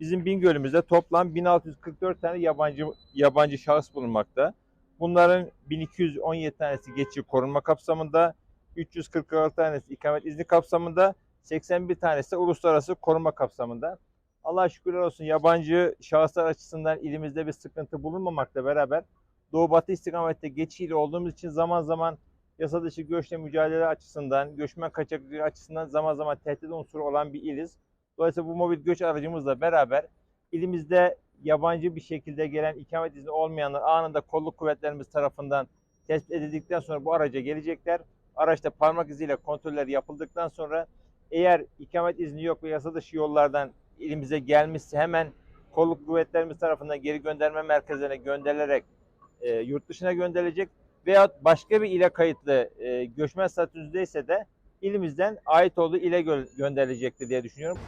Bizim Bingöl'ümüzde toplam 1644 tane yabancı yabancı şahıs bulunmakta. Bunların 1217 tanesi geçici korunma kapsamında, 346 tanesi ikamet izni kapsamında, 81 tanesi de uluslararası koruma kapsamında. Allah şükürler olsun yabancı şahıslar açısından ilimizde bir sıkıntı bulunmamakla beraber Doğu Batı istikamette geçiyle olduğumuz için zaman zaman yasa dışı göçle mücadele açısından, göçmen kaçakçılığı açısından zaman zaman tehdit unsuru olan bir iliz. Dolayısıyla bu mobil göç aracımızla beraber ilimizde yabancı bir şekilde gelen ikamet izni olmayanlar anında kolluk kuvvetlerimiz tarafından tespit edildikten sonra bu araca gelecekler. Araçta parmak iziyle kontroller yapıldıktan sonra eğer ikamet izni yok ve yasa dışı yollardan ilimize gelmişse hemen kolluk kuvvetlerimiz tarafından geri gönderme merkezlerine gönderilerek e, yurt dışına gönderilecek veyahut başka bir ile kayıtlı e, göçmen statüsündeyse de ilimizden ait olduğu ile gö- gönderilecektir diye düşünüyorum.